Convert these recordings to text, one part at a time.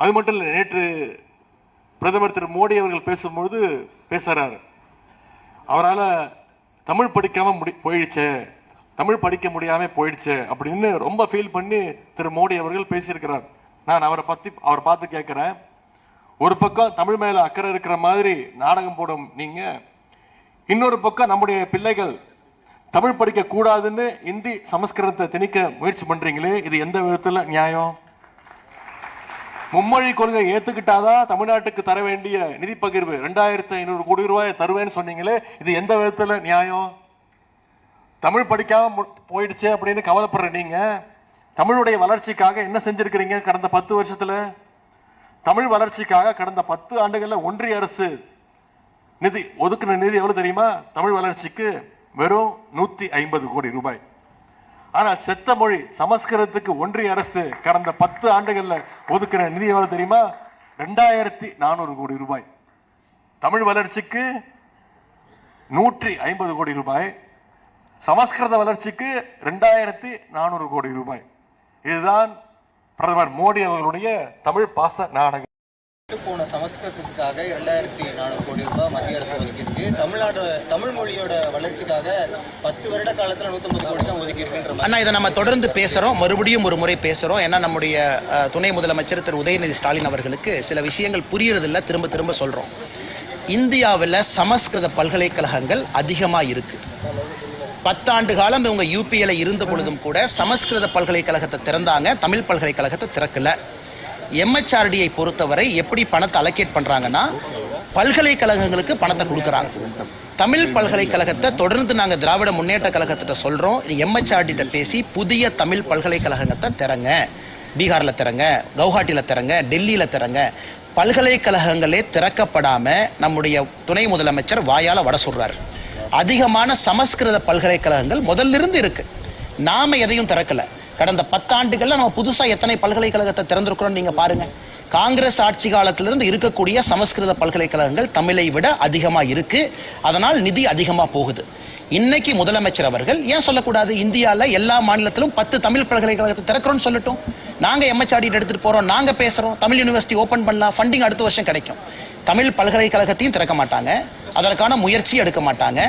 அது மட்டும் இல்லை நேற்று பிரதமர் திரு மோடி அவர்கள் பேசும்பொழுது பேசுகிறார் அவரால் தமிழ் படிக்காமல் முடி போயிடுச்சே தமிழ் படிக்க முடியாமல் போயிடுச்சே அப்படின்னு ரொம்ப ஃபீல் பண்ணி திரு மோடி அவர்கள் பேசியிருக்கிறார். நான் அவரை பற்றி அவரை பார்த்து கேட்குறேன். ஒரு பக்கம் தமிழ் மேலே அக்கறை இருக்கிற மாதிரி நாடகம் போடும் நீங்கள் இன்னொரு பக்கம் நம்முடைய பிள்ளைகள் தமிழ் படிக்க கூடாதுன்னு இந்தி சமஸ்கிருதத்தை திணிக்க முயற்சி பண்ணுறீங்களே இது எந்த விதத்தில் நியாயம்? மும்மொழி கொள்கை ஏத்துக்கிட்டாதான் தமிழ்நாட்டுக்கு தர வேண்டிய நிதி பகிர்வு. ரெண்டாயிரத்தி ஐநூறு கோடி ரூபாய் தருவேன்னு சொன்னீங்களே இது எந்த விதத்துல நியாயம்? தமிழ் படிக்காம போயிடுச்சு போயிடுச்சே அப்படின்னு கவலைப்படுற நீங்க தமிழுடைய வளர்ச்சிக்காக என்ன செஞ்சிருக்கிறீங்க கடந்த பத்து வருஷத்துல? தமிழ் வளர்ச்சிக்காக கடந்த பத்து ஆண்டுகளில் ஒன்றிய அரசு நிதி ஒதுக்குன நிதி எவ்வளவு தெரியுமா? தமிழ் வளர்ச்சிக்கு வெறும் நூத்தி ஐம்பது கோடி ரூபாய். ஆனால் செத்த மொழி சமஸ்கிருதத்துக்கு ஒன்றிய அரசு கடந்த பத்து ஆண்டுகளில் ஒதுக்கின நிதி எவ்வளவு தெரியுமா? ரெண்டாயிரத்தி நானூறு கோடி ரூபாய். தமிழ் வளர்ச்சிக்கு நூற்றி ஐம்பது கோடி ரூபாய். சமஸ்கிருத வளர்ச்சிக்கு ரெண்டாயிரத்தி நானூறு கோடி ரூபாய். இதுதான் பிரதமர் மோடி அவர்களுடைய தமிழ் பாச நாடகம். போன சமஸ்கிருதத்துக்காக இரண்டாயிரத்தி நானூறு கோடி ரூபாய் மத்திய அரசு ஒதுக்கியிருக்கு. தமிழ்நாடு தமிழ் மொழியோட வளர்ச்சிக்காக பத்து வருட காலத்தில் நூத்தம்பது கோடி தான் ஒதுக்கியிருக்குன்ற அண்ணா இதை நம்ம தொடர்ந்து பேசுறோம். மறுபடியும் ஒரு முறை பேசுறோம். ஏன்னா நம்முடைய துணை முதலமைச்சர் திரு. உதயநிதி ஸ்டாலின் அவர்களுக்கு சில விஷயங்கள் புரியறதில்ல. திரும்ப திரும்ப சொல்றோம். இந்தியாவில் சமஸ்கிருத பல்கலைக்கழகங்கள் அதிகமாக இருக்கு. பத்தாண்டு காலம் இவங்க யூபியில இருந்த பொழுதும் கூட சமஸ்கிருத பல்கலைக்கழகத்தை திறந்தாங்க. தமிழ் பல்கலைக்கழகத்தை திறக்கல. எம்ஹெச்ஆர்டியை பொறுத்தவரை எப்படி பணத்தை அலோகேட் பண்ணுறாங்கன்னா பல்கலைக்கழகங்களுக்கு பணத்தை கொடுக்குறாங்க. தமிழ் பல்கலைக்கழகத்தை தொடர்ந்து நாங்கள் திராவிட முன்னேற்ற கழகத்திட்ட சொல்கிறோம் எம்ஹெச்ஆர்டிட்ட பேசி புதிய தமிழ் பல்கலைக்கழகத்தை திறங்க. பீகாரில் திறங்க கவுஹாட்டியில் திறங்க டெல்லியில் திறங்க. பல்கலைக்கழகங்களே திறக்கப்படாமல் நம்முடைய துணை முதலமைச்சர் வாயால வட சொல்கிறார் அதிகமான சமஸ்கிருத பல்கலைக்கழகங்கள் முதல்லிருந்து இருக்குது நாம் எதையும் திறக்கலை. கடந்த பத்தாண்டுகள்ல நம்ம புதுசா எத்தனை பல்கலைக்கழகத்தை திறந்திருக்கிறோம் நீங்க பாருங்க. காங்கிரஸ் ஆட்சி காலத்திலிருந்து இருக்கக்கூடிய சமஸ்கிருத பல்கலைக்கழகங்கள் தமிழை விட அதிகமா இருக்கு. அதனால் நிதி அதிகமா போகுது. இன்னைக்கு முதலமைச்சர் அவர்கள் ஏன் சொல்லக்கூடாது? இந்தியாவில் எல்லா மாநிலத்திலும் பத்து தமிழ் பல்கலைக்கழகத்தை திறக்கிறோம்னு சொல்லட்டும். நாங்கள் எம்எச்ஆர்டி எடுத்துட்டு போறோம் நாங்கள் பேசுறோம். தமிழ் யூனிவர்சிட்டி ஓபன் பண்ணலாம் ஃபண்டிங் அடுத்த வருஷம் கிடைக்கும். தமிழ் பல்கலைக்கழகத்தையும் திறக்க மாட்டாங்க. அதற்கான முயற்சி எடுக்க மாட்டாங்க.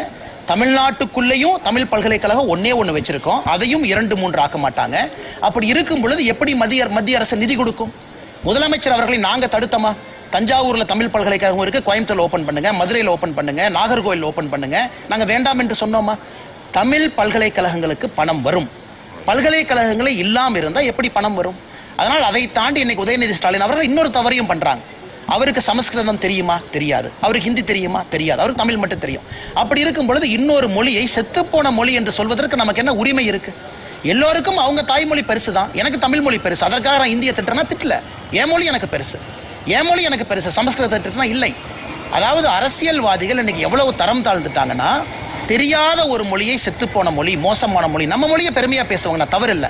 தமிழ்நாட்டுக்குள்ளேயும் தமிழ் பல்கலைக்கழகம் ஒன்னே ஒன்று வச்சிருக்கோம். அதையும் இரண்டு மூன்று ஆக்க மாட்டாங்க. அப்படி இருக்கும் பொழுது எப்படி மத்திய மத்திய அரசு நிதி கொடுக்கும்? முதலமைச்சர் அவர்களை நாங்கள் தடுத்தோமா? தஞ்சாவூரில் தமிழ் பல்கலைக்கழகம் இருக்குது கோயம்புத்தூர் ஓப்பன் பண்ணுங்க மதுரையில் ஓப்பன் பண்ணுங்க நாகர்கோவில் ஓப்பன் பண்ணுங்க. நாங்கள் வேண்டாம் என்று சொன்னோமா? தமிழ் பல்கலைக்கழகங்களுக்கு பணம் வரும். பல்கலைக்கழகங்களே இல்லாமல் இருந்தால் எப்படி பணம் வரும்? அதனால் அதை தாண்டி இன்னைக்கு உதயநிதி ஸ்டாலின் அவர்கள் இன்னொரு தவறையும் பண்ணுறாங்க அவருக்கு சமஸ்கிருதம் தெரியுமா? தெரியாது. அவருக்கு ஹிந்தி தெரியுமா? தெரியாது. அவருக்கு தமிழ் மட்டும் தெரியும். அப்படி இருக்கும் பொழுது இன்னொரு மொழியை செத்துப்போன மொழி என்று சொல்வதற்கு நமக்கு என்ன உரிமை இருக்கு? எல்லோருக்கும் அவங்க தாய்மொழி பெருசு தான். எனக்கு தமிழ் மொழி பெருசு. அதற்காக நான் இந்திய திட்டனா திட்டல. என் மொழி எனக்கு பெருசு. என் மொழி எனக்கு பெருசு. சமஸ்கிருத திட்டனா இல்லை. அதாவது அரசியல்வாதிகள் இன்னைக்கு எவ்வளவு தரம் தாழ்ந்துட்டாங்கன்னா தெரியாத ஒரு மொழியை செத்துப்போன மொழி மோசமான மொழி நம்ம மொழியை பெருமையாக பேசுவாங்க நான் தவறு இல்லை